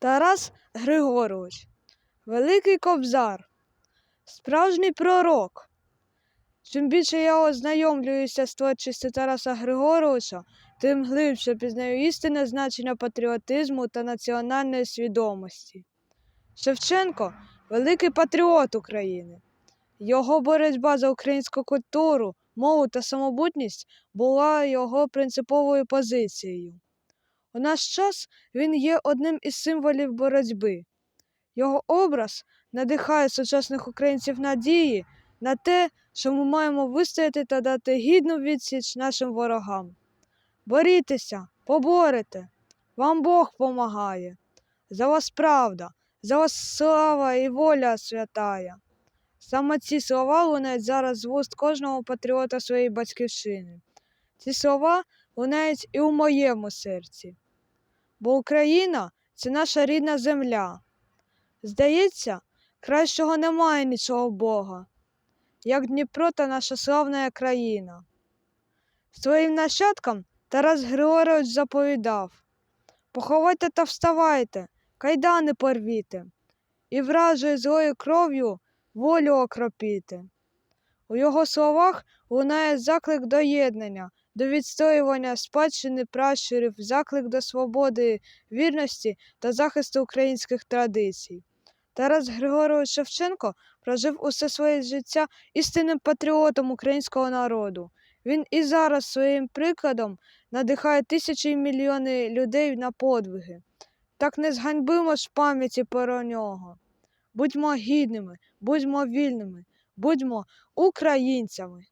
Тарас Григорович, Великий Кобзар, справжній пророк. Чим більше я ознайомлююся з творчістю Тараса Григоровича, тим глибше пізнаю істинне значення патріотизму та національної свідомості. Шевченко великий патріот України. Його боротьба за українську культуру, мову та самобутність була його принциповою позицією. У наш час він є одним із символів боротьби. Його образ надихає сучасних українців надії на те, що ми маємо вистояти та дати гідну відсіч нашим ворогам. Борітеся, поборете, вам Бог помагає. За вас правда, за вас слава і воля святая. Саме ці слова лунають зараз з вуст кожного патріота своєї батьківщини. Ці слова лунають і у моєму серці. Бо Україна це наша рідна земля. Здається, кращого немає нічого Бога, як Дніпро та наша славна країна. Своїм нащадкам Тарас Григорович заповідав Поховайте та вставайте, кайдани порвіте, і вражою злою кров'ю волю окропіти. У його словах лунає заклик до єднання, до відстоювання спадщини пращурів, заклик до свободи, вірності та захисту українських традицій. Тарас Григорович Шевченко прожив усе своє життя істинним патріотом українського народу. Він і зараз своїм прикладом надихає тисячі і мільйони людей на подвиги. Так не зганьбимо ж пам'яті про нього. Будьмо гідними, будьмо вільними, будьмо українцями.